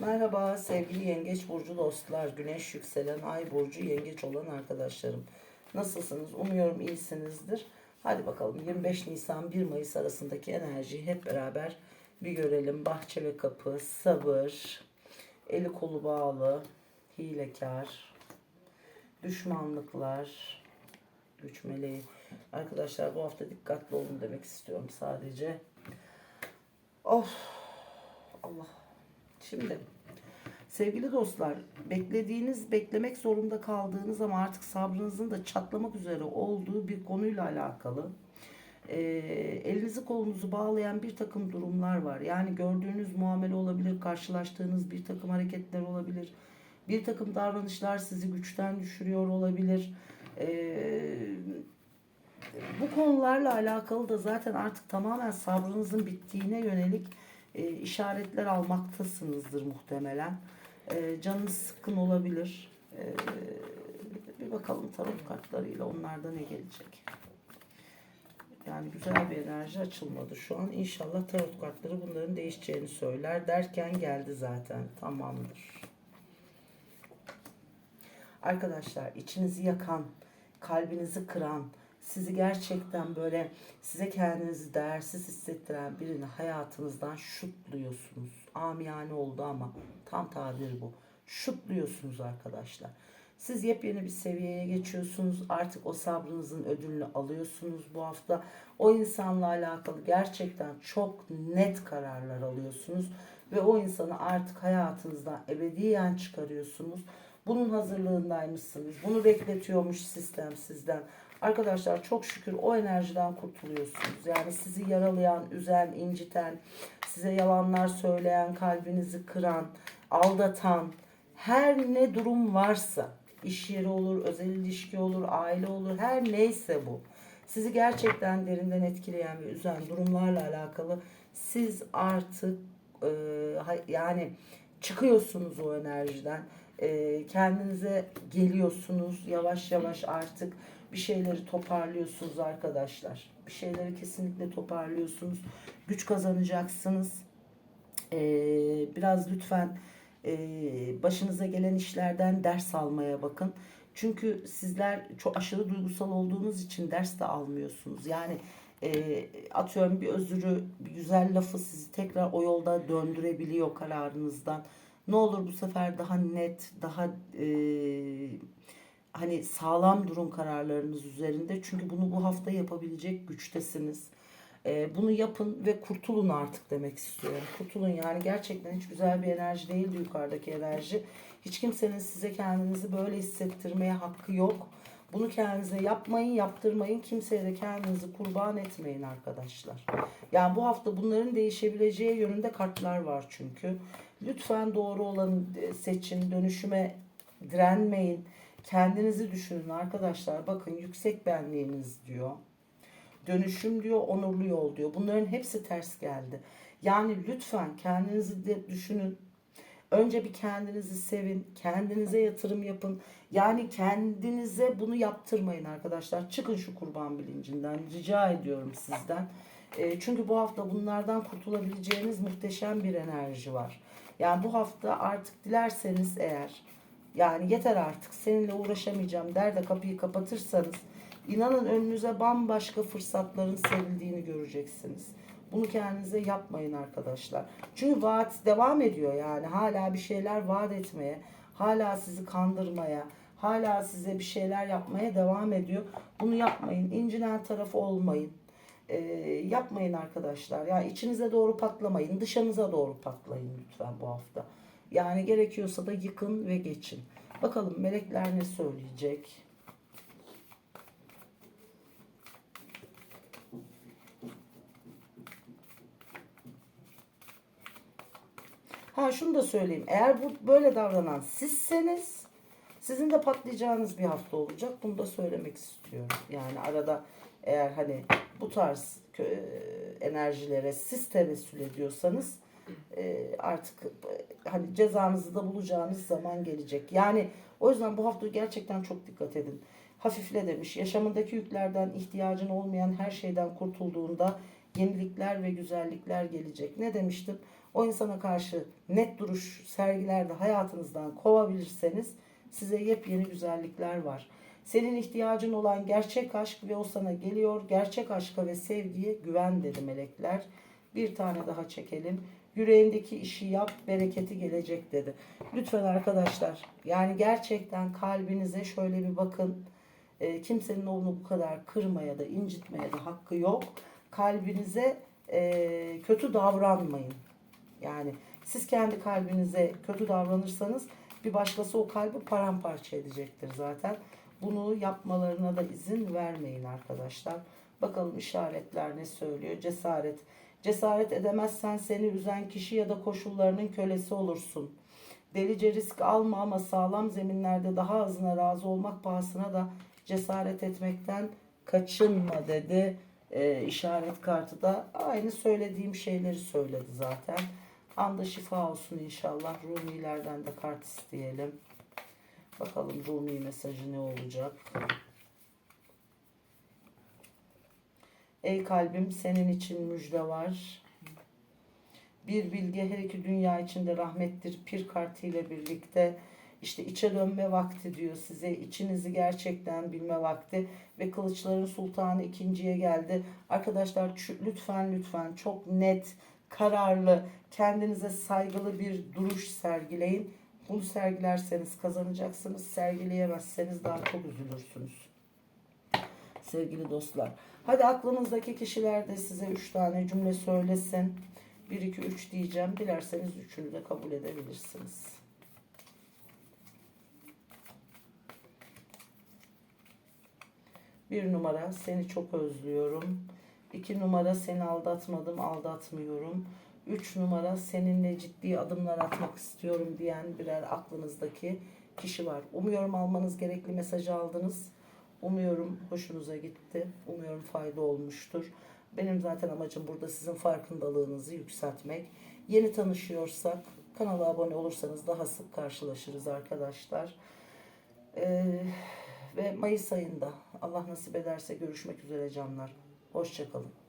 Merhaba sevgili Yengeç Burcu dostlar, Güneş yükselen Ay Burcu Yengeç olan arkadaşlarım. Nasılsınız? Umuyorum iyisinizdir. Hadi bakalım 25 Nisan 1 Mayıs arasındaki enerjiyi hep beraber bir görelim. Bahçe ve kapı, sabır, eli kolu bağlı, hilekar, düşmanlıklar, güç meleği. Arkadaşlar bu hafta dikkatli olun demek istiyorum sadece. Of. Şimdi sevgili dostlar beklediğiniz beklemek zorunda kaldığınız ama artık sabrınızın da çatlamak üzere olduğu bir konuyla alakalı e, elinizi kolunuzu bağlayan bir takım durumlar var. Yani gördüğünüz muamele olabilir, karşılaştığınız bir takım hareketler olabilir. Bir takım davranışlar sizi güçten düşürüyor olabilir. E, bu konularla alakalı da zaten artık tamamen sabrınızın bittiğine yönelik e, işaretler almaktasınızdır muhtemelen. E, canınız sıkkın olabilir. E, bir bakalım tarot kartlarıyla onlarda ne gelecek. Yani güzel bir enerji açılmadı şu an. İnşallah tarot kartları bunların değişeceğini söyler derken geldi zaten. Tamamdır. Arkadaşlar içinizi yakan, kalbinizi kıran, sizi gerçekten böyle size kendinizi değersiz hissettiren birini hayatınızdan şutluyorsunuz. Amiyane oldu ama tam tabir bu. Şutluyorsunuz arkadaşlar. Siz yepyeni bir seviyeye geçiyorsunuz. Artık o sabrınızın ödülünü alıyorsunuz bu hafta. O insanla alakalı gerçekten çok net kararlar alıyorsunuz. Ve o insanı artık hayatınızdan ebediyen çıkarıyorsunuz. Bunun hazırlığındaymışsınız. Bunu bekletiyormuş sistem sizden. Arkadaşlar çok şükür o enerjiden kurtuluyorsunuz. Yani sizi yaralayan, üzen, inciten, size yalanlar söyleyen, kalbinizi kıran, aldatan her ne durum varsa iş yeri olur, özel ilişki olur, aile olur, her neyse bu. Sizi gerçekten derinden etkileyen ve üzen durumlarla alakalı siz artık e, yani çıkıyorsunuz o enerjiden. E, kendinize geliyorsunuz yavaş yavaş artık bir şeyleri toparlıyorsunuz arkadaşlar. Bir şeyleri kesinlikle toparlıyorsunuz. Güç kazanacaksınız. Ee, biraz lütfen e, başınıza gelen işlerden ders almaya bakın. Çünkü sizler çok aşırı duygusal olduğunuz için ders de almıyorsunuz. Yani e, atıyorum bir özürü, bir güzel lafı sizi tekrar o yolda döndürebiliyor kararınızdan. Ne olur bu sefer daha net, daha e, hani sağlam durun kararlarınız üzerinde. Çünkü bunu bu hafta yapabilecek güçtesiniz. Ee, bunu yapın ve kurtulun artık demek istiyorum. Kurtulun yani gerçekten hiç güzel bir enerji değildi yukarıdaki enerji. Hiç kimsenin size kendinizi böyle hissettirmeye hakkı yok. Bunu kendinize yapmayın, yaptırmayın. Kimseye de kendinizi kurban etmeyin arkadaşlar. Yani bu hafta bunların değişebileceği yönünde kartlar var çünkü. Lütfen doğru olanı seçin, dönüşüme direnmeyin. Kendinizi düşünün arkadaşlar. Bakın yüksek benliğiniz diyor. Dönüşüm diyor, onurlu yol diyor. Bunların hepsi ters geldi. Yani lütfen kendinizi de düşünün. Önce bir kendinizi sevin. Kendinize yatırım yapın. Yani kendinize bunu yaptırmayın arkadaşlar. Çıkın şu kurban bilincinden. Rica ediyorum sizden. E, çünkü bu hafta bunlardan kurtulabileceğiniz muhteşem bir enerji var. Yani bu hafta artık dilerseniz eğer yani yeter artık seninle uğraşamayacağım der de kapıyı kapatırsanız inanın önünüze bambaşka fırsatların serildiğini göreceksiniz. Bunu kendinize yapmayın arkadaşlar. Çünkü vaat devam ediyor yani hala bir şeyler vaat etmeye, hala sizi kandırmaya, hala size bir şeyler yapmaya devam ediyor. Bunu yapmayın. İncinen tarafı olmayın. Ee, yapmayın arkadaşlar. Yani içinize doğru patlamayın. Dışınıza doğru patlayın lütfen bu hafta. Yani gerekiyorsa da yıkın ve geçin. Bakalım melekler ne söyleyecek? Ha şunu da söyleyeyim. Eğer bu böyle davranan sizseniz sizin de patlayacağınız bir hafta olacak. Bunu da söylemek istiyorum. Yani arada eğer hani bu tarz enerjilere siz tevessül ediyorsanız e, artık e, hani cezanızı da bulacağınız zaman gelecek. Yani o yüzden bu hafta gerçekten çok dikkat edin. Hafifle demiş. Yaşamındaki yüklerden ihtiyacın olmayan her şeyden kurtulduğunda yenilikler ve güzellikler gelecek. Ne demiştim? O insana karşı net duruş sergilerde hayatınızdan kovabilirseniz size yepyeni güzellikler var. Senin ihtiyacın olan gerçek aşk ve o sana geliyor. Gerçek aşka ve sevgiye güven dedi melekler. Bir tane daha çekelim. Yüreğindeki işi yap, bereketi gelecek dedi. Lütfen arkadaşlar, yani gerçekten kalbinize şöyle bir bakın. E, kimsenin onu bu kadar kırmaya da incitmeye de hakkı yok. Kalbinize e, kötü davranmayın. Yani siz kendi kalbinize kötü davranırsanız bir başkası o kalbi paramparça edecektir zaten. Bunu yapmalarına da izin vermeyin arkadaşlar. Bakalım işaretler ne söylüyor? Cesaret. Cesaret edemezsen seni üzen kişi ya da koşullarının kölesi olursun. Delice risk alma ama sağlam zeminlerde daha azına razı olmak pahasına da cesaret etmekten kaçınma dedi. Ee, işaret kartı da aynı söylediğim şeyleri söyledi zaten. Anda şifa olsun inşallah. Rumilerden de kart isteyelim. Bakalım Rumi mesajı ne olacak? Ey kalbim senin için müjde var. Bir bilge her iki dünya içinde rahmettir. Pir kartı ile birlikte işte içe dönme vakti diyor size. içinizi gerçekten bilme vakti. Ve kılıçların sultanı ikinciye geldi. Arkadaşlar lütfen lütfen çok net, kararlı, kendinize saygılı bir duruş sergileyin. Bunu sergilerseniz kazanacaksınız. Sergileyemezseniz daha çok üzülürsünüz. Sevgili dostlar. Hadi aklınızdaki kişiler de size 3 tane cümle söylesin. 1, 2, 3 diyeceğim. Dilerseniz üçünü de kabul edebilirsiniz. Bir numara seni çok özlüyorum. İki numara seni aldatmadım, aldatmıyorum. Üç numara seninle ciddi adımlar atmak istiyorum diyen birer aklınızdaki kişi var. Umuyorum almanız gerekli mesajı aldınız. Umuyorum hoşunuza gitti. Umuyorum fayda olmuştur. Benim zaten amacım burada sizin farkındalığınızı yükseltmek. Yeni tanışıyorsak kanala abone olursanız daha sık karşılaşırız arkadaşlar. Ee, ve Mayıs ayında Allah nasip ederse görüşmek üzere canlar. Hoşçakalın.